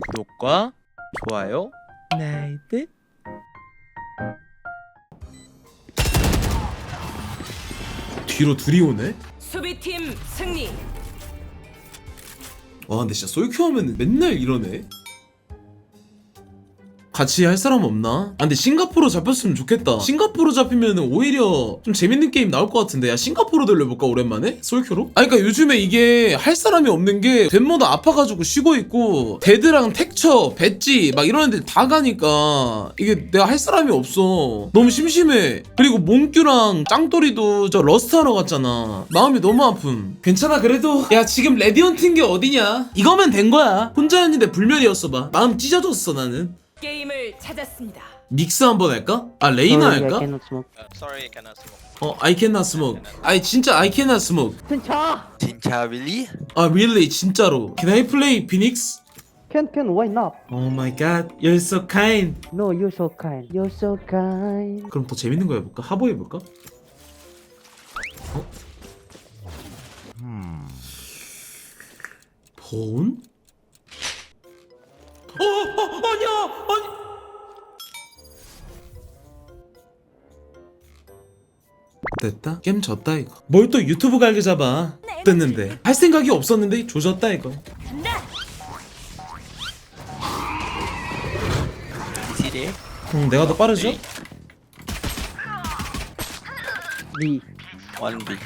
구독과 좋아요 나이트 뒤로 둘이 오네? 수비팀 승리. 와 근데 진짜 솔큐 하면 맨날 이러네 같이 할 사람 없나? 아 근데 싱가포르 잡혔으면 좋겠다. 싱가포르 잡히면 오히려 좀 재밌는 게임 나올 것 같은데. 야 싱가포르 돌려볼까 오랜만에? 솔큐로? 아니 그니까 요즘에 이게 할 사람이 없는 게 덴모도 아파가지고 쉬고 있고 데드랑 텍처, 배지 막 이런 애들 다 가니까 이게 내가 할 사람이 없어. 너무 심심해. 그리고 몽규랑 짱돌이도 저 러스트 하러 갔잖아. 마음이 너무 아픔. 괜찮아 그래도? 야 지금 레디언트인 게 어디냐? 이거면 된 거야. 혼자였는데 불멸이었어 봐. 마음 찢어졌어 나는 게임을 찾았습니다. 믹스 한번 할까? 아 레이나 Sorry, I 할까? cannot smoke. Sorry, I cannot smoke. 어 I cannot smoke 아니 진짜 I cannot smoke 진짜? Chincha, really? 아 really 진짜로 Can I play Phoenix? Can can why not? Oh my god You're so kind No, you're so kind. You're so kind. 그럼 더 재밌는 거 해볼까? 하보 해볼까? 어? 본? 어, 어 아니야 아니 됐다 게임 졌다 이거 뭘 또 유튜브 갈게 잡아 됐는데 할 생각이 없었는데 조졌다 이거 there? 음, 내가 더 빠르죠? One B.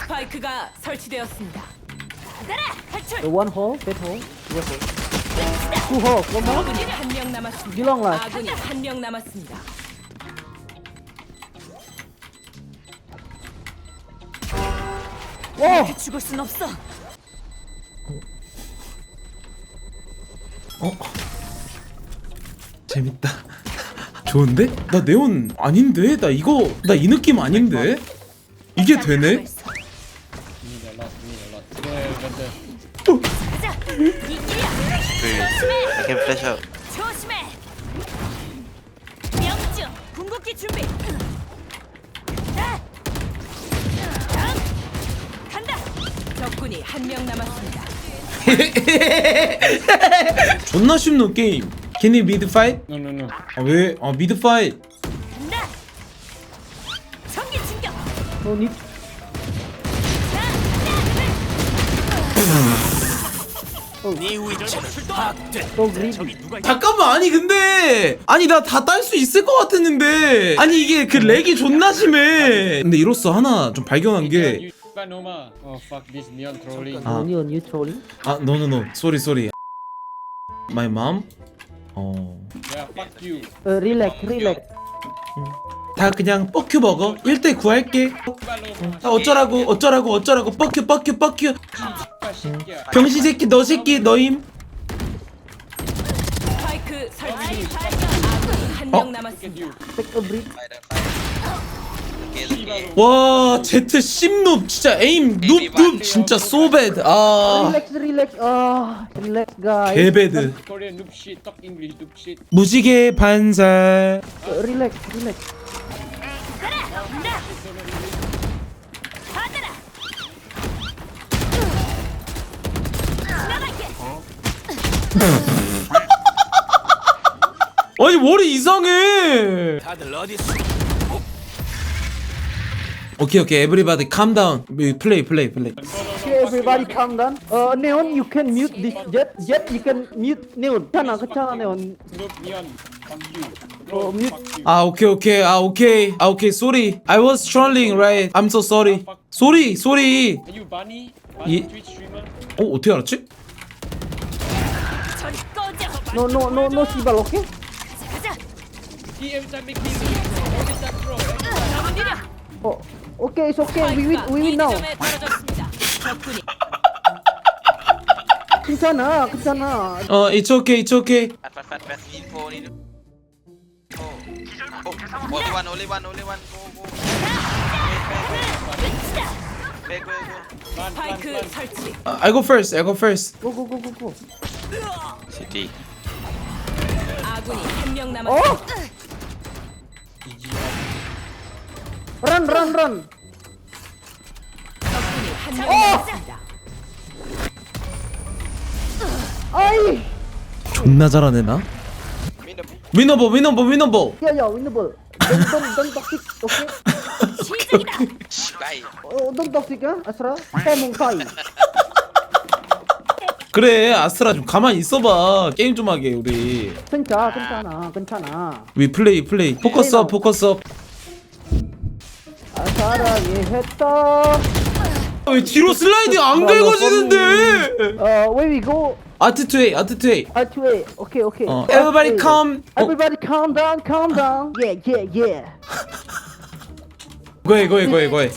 스파이크가 설치되었습니다. 탈출. The one hole, that hole, that hole. Two hole, one more. 아군이 한 명 남았습니다. 아군이 한 명 남았습니다. Oh, 죽을 순 없어. 어? 재밌다. 좋은데? 나 네온 아닌데? 나 이거 나 이 느낌 아닌데? 이게 되네? I can flash out. 조심해. 명중 궁극기 준비. 자. 간다. 적군이 한 명 남았습니다. 존나 쉽노 게임. Can you mid fight? No, no, no. 아 왜? 아 mid fight. 간다. 전기 충격. Need. So greedy. 잠깐만 아니 근데 아니 나 다 딸 수 있을 것 같았는데 아니 이게 그 렉이 존나 심해. 근데 이로써 하나 좀 발견한 게 You Panoma. Oh fuck this neon trolling. 아. 아, no. Sorry, sorry. My mom? 어. Yeah, fuck you. Uh, relax, relax. 다 그냥 뻑큐 먹어. 1대 9 할게. Panoma. 다 어쩌라고, 어쩌라고, 어쩌라고. 뻑큐, 뻑큐, 뻑큐. 병신 새끼, 너 새끼, 너임. 스파이크 설치. 아군이 한명 어? 남았습니다. 와, 제트 씹눕. 진짜 에임 눕, 눕. 진짜 so bad. 아. Ah. Korean noob shit. Talk English noob shit. 무지개 반살. Uh, relax, relax. 아니, 머리 이상해. 오케이, 오케이. Everybody calm down. 플레이, 플레이, 플레이. Okay, everybody calm down. Uh, Neon, you can mute this. Jet, Jet, you can mute Neon. 괜찮아, 괜찮아, Neon. Noob neon. Fuck you. Oh, Bro, mute. fuck you. 아 오케이 오케이 아 오케이 아 오케이 sorry I was trolling right I'm so sorry sorry sorry Are you Bunny? Bunny Ye- Twitch streamer? 어 어떻게 알았지? 저리 꺼져. No, no, no, no, Sibal, okay? 가자. Every time make me every time bro. 남은 느려. Oh, okay, it's okay. We win, we win now. 점에 떨어졌습니다. 적군이 괜찮아, 괜찮아. 어 it's okay it's okay. Oh. Oh. Only one, only one, only one. Go, go. Back, 스파이크. 설치. 아, I go first I go first Go, go, go, go, go. City. 아군이 한명 Oh! 남았습니다. Run, run, run. 적군이 한명 남았습니다. Ay! 존나 잘하네 나. 위너버 위너버 위너버 Yeah, yeah, winnable. Don't, don't, don't toxic, okay? Bye. Oh, don't toxic, ah, Asra. Saya mungkai. 그래 아스트라 좀 가만히 있어봐 게임 좀 하게 우리 Kenca, kencana, kencana. 위 플레이 플레이 포커스업 포커스업 Asara, ye heta. 왜 뒤로 슬라이딩 안 긁어지는데 Uh, where we go? 아트 투웨이 아트 투웨이 Uh, to wait. Okay, okay. 어, everybody calm 어, Everybody calm down, calm down. Yeah, yeah, yeah. 고해 고해 고해 고해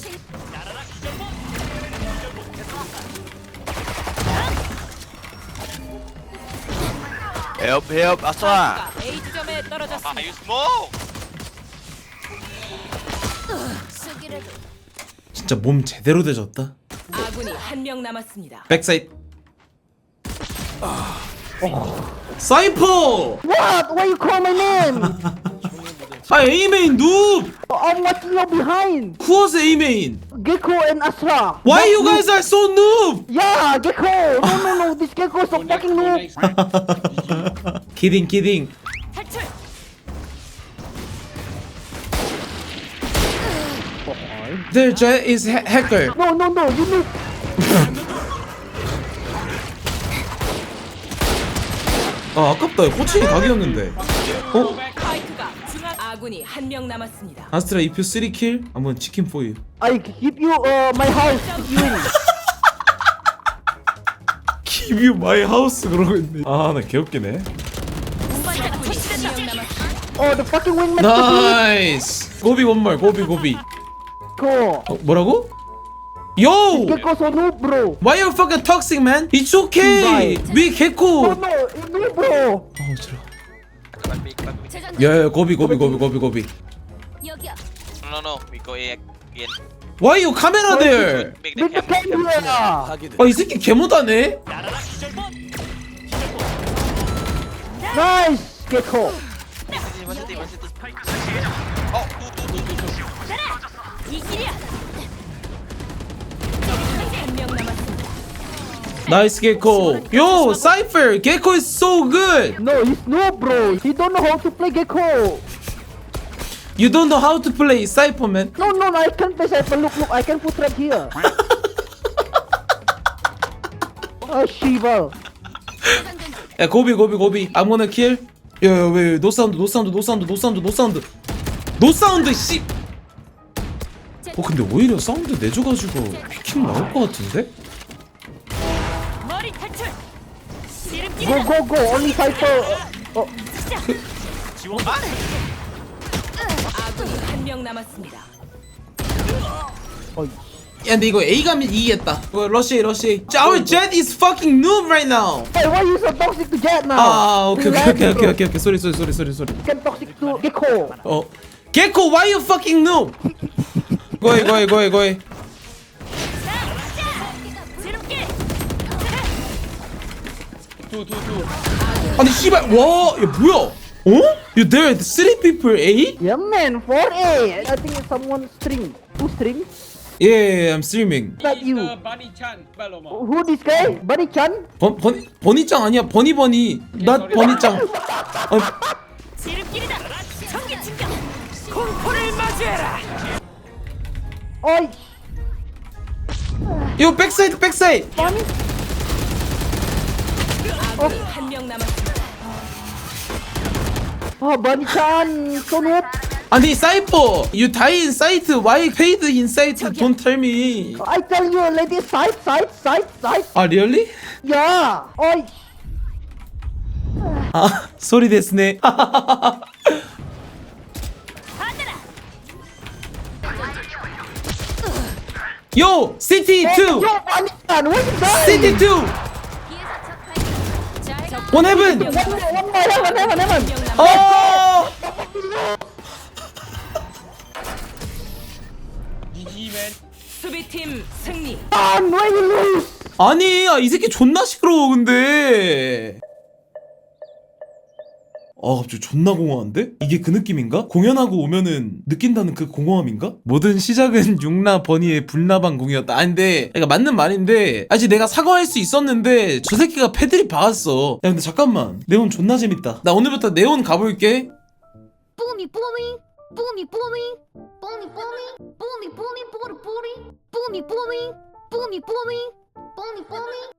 Help, help, Astra. A 지점에 떨어졌습니다. Ah, you smoke. 진짜 몸 제대로 되졌다 아군이 한 명 남았습니다. 백사이드 사이퍼 What? Why you call my name? 아 에이메인 누브 I'm watching you behind. 쿠어스 에이메인 Gecko and Asra. Why you guys are so noob Yeah, Gecko. No, no, no. This Gecko is so fucking noob. kidding kidding 탈출. Their jet is ha- hacker No, no, no. You noob. 아 아깝다 호칭이 각이었는데 어? 파이크가 중앙 아군이 한 명 남았습니다. 아스트라 if you 3킬 한번 치킨 for you I give you uh, my house if you win. Give you my house 그러고 있네 아나 개웃기네 적군이 한명 남았습니다. Oh, the fucking wingman. to 나이스 고비 원말 고비 고비 Gecko. 어, 뭐라고? Yo! Gecko so noob, bro. Why you fucking toxic man? It's okay! 위 No, 개코! no. You noob, bro. 어 싫어 One big, one big. 야야 고비 고비 고비 고비 고비 No, no, no. We go A again. Why you camera there? Make the With the cam. camera. 아 이 새끼 개못하네? Nice, Gecko. One city, one city. Oh, two, 나이스 개코 Yo! Cypher! 개코 is so good! No, he's noob, bro. He don't know how to play Gecko. You don't know how to play Cypher man No, no, no. I can't play Cypher. Look, look. I can put trap here. Oh, Shiva. 야 고비 고비 고비 I'm gonna kill 야 야 왜 노 사운드 노 사운드 노 사운드 노 사운드 노 사운드 노 사운드 씨 어, 근데 오히려 사운드 내줘가지고 피킹 나올 것 같은데? Go, go, go. Only Cypher. Uh, oh, 아군이 한 명 남았습니다. oh. 야 근데 이거 A 가면 이기겠다 이거 러시에 러시에 Our jet is fucking noob right now Hey, why you so toxic to Jet now? 아 오케이 오케이 오케이. 오케이 오케이 오케이 쏘리 쏘리 쏘리 쏘리 쏘리 Can toxic to Gecko. 어 개코 why you fucking noob 고해 고해 고해 고해 Two. 아니 씨발 와야 뭐야 어? You there three people A? Yeah, man. 4A. I think it's someone string. Who string? Yeah I'm streaming Not you. Bunny Chan, Paloma. Who this guy? Bunny Chan? 번, 번, 버니짱 아니야 버니버니 not 버니짱 어, 지름길이다. 전기 충격. 공포를 맞이해라. Oi. 이거 백사이드 백사이드 Bunny. 아군이 한 명 남았습니다. Oh, Chan. So noob. 아니 사이퍼 You die in sight Why paid in sight Don't tell me I tell you, lady, side, side, side, side. 아 really? Yeah. Oi. 아 소리 됐네 Yo City 2 Yo, Bunny Chan. What you done? City 2 One heaven One more, one more, heaven, heaven, heaven. 명 남았. 어. 수비팀 승리. Lose? 아니 야, 이 새끼 존나 시끄러워 근데 아 갑자기 존나 공허한데? 이게 그 느낌인가? 공연하고 오면은 느낀다는 그 공허함인가? 모든 시작은 육나 버니의 불나방 공이었다. 아 근데 그러니까 맞는 말인데 아직 내가 사과할 수 있었는데 저 새끼가 패드립 박았어. 야 근데 잠깐만 네온 존나 재밌다. 나 오늘부터 네온 가볼게. Boomy boomy, boomy boomy, boomy boomy, boomy boomy, booty booty, boomy boomy, boomy boomy, boomy boomy.